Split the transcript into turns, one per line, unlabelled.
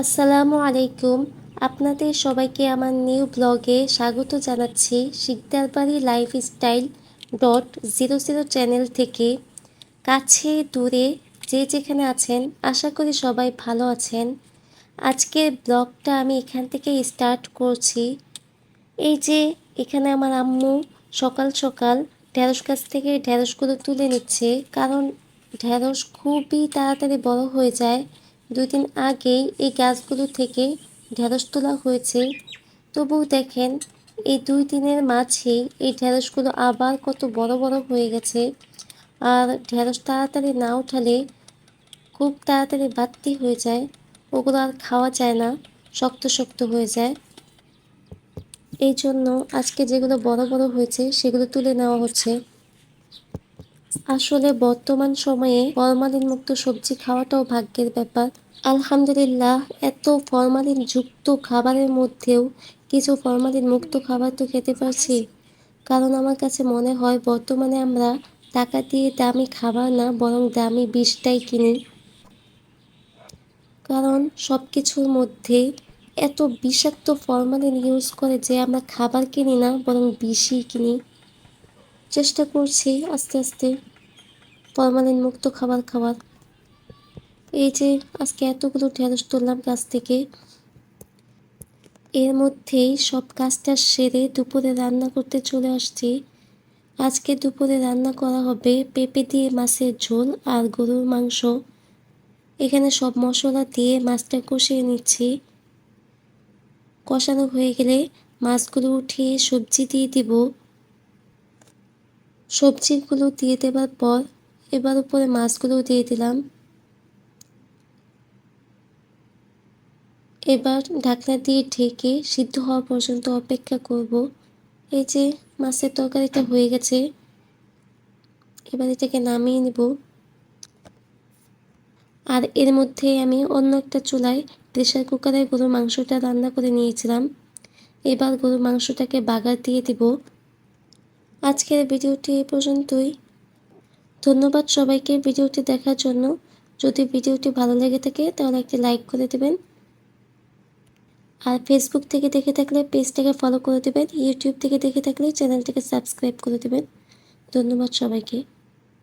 আসসালামু আলাইকুম। আপনাদের সবাইকে আমার নিউ ব্লগে স্বাগত জানাচ্ছি Sikdar Bari lifestyle dot zero zero channel থেকে। কাছে, দূরে, যে যেখানে আছেন, আশা করি সবাই ভালো আছেন। আজকের ব্লগটা আমি এখান থেকে স্টার্ট করছি। এই যে, এখানে আমার আম্মু সকাল সকাল ঢেঁড়স গাছ থেকে ঢেঁড়সগুলো তুলে নিচ্ছে, কারণ ঢেঁড়স খুবই তাড়াতাড়ি বড় হয়ে যায়। দুই দিন আগেই এই গাছগুলো থেকে ঢেঁড়স তোলা হয়েছে। তবুও দেখেন, এই দুই দিনের মাঝেই এই ঢেঁড়সগুলো আবার কত বড় বড় হয়ে গেছে। আর ঢেঁড়স তাড়াতাড়ি না উঠালে খুব তাড়াতাড়ি বাড়তি হয়ে যায়, ওগুলো আর খাওয়া যায় না, শক্ত শক্ত হয়ে যায়। এই জন্য আজকে যেগুলো বড় বড় হয়েছে, সেগুলো তুলে নেওয়া হচ্ছে। আসলে বর্তমান সময়ে ফরমালিন মুক্ত সবজি খাওয়াটাও ভাগ্যের ব্যাপার। আলহামদুলিল্লাহ, এত ফরমালিন যুক্ত খাবারের মধ্যেও কিছু ফরমালিন মুক্ত খাবার তো খেতে পারছি। কারণ আমার কাছে মনে হয় বর্তমানে আমরা টাকা দিয়ে দামি খাবার না, বরং দামি বিষটাই কিনি। কারণ সব কিছুর মধ্যে এত বিষাক্ত ফরমালিন ইউজ করে যে আমরা খাবার কিনি না, বরং বিষই কিনি। চেষ্টা করছি আস্তে আস্তে ফরমালিন মুক্ত খাবার খাওয়ার। এই যে আজকে এতগুলো ঢেঁড়স তুললাম গাছ থেকে, এর মধ্যেই সব কাজটা সেরে দুপুরে রান্না করতে চলে আসছি। আজকে দুপুরে রান্না করা হবে পেঁপে দিয়ে মাছের ঝোল আর গরুর মাংস। এখানে সব মশলা দিয়ে মাছটা কষিয়ে নিচ্ছি। কষানো হয়ে গেলে মাছগুলো উঠিয়ে সবজি দিয়ে দিব। সবজিগুলো দিয়ে দেওয়ার পর এবার উপরে মাছগুলো দিয়ে দিলাম। এবার ঢাকনা দিয়ে ঢেকে সিদ্ধ হওয়া পর্যন্ত অপেক্ষা করব। এই যে মাছের তরকারিটা হয়ে গেছে, এবার এটাকে নামিয়ে নেব। আর এর মধ্যে আমি অন্য একটা চুলায় প্রেশার কুকারে গরুর মাংসটা রান্না করে নিয়েছিলাম। এবার গরুর মাংসটাকে বাগার দিয়ে দিব। আজকের ভিডিওটি এ পর্যন্তই। ধন্যবাদ সবাইকে ভিডিওটি দেখার জন্য। যদি ভিডিওটি ভালো লেগে থাকে, তাহলে একটি লাইক করে দেবেন। আর ফেসবুক থেকে দেখে থাকলে পেজটাকে ফলো করে দেবেন। ইউটিউব থেকে দেখে থাকলে চ্যানেলটিকে সাবস্ক্রাইব করে দেবেন। ধন্যবাদ সবাইকে।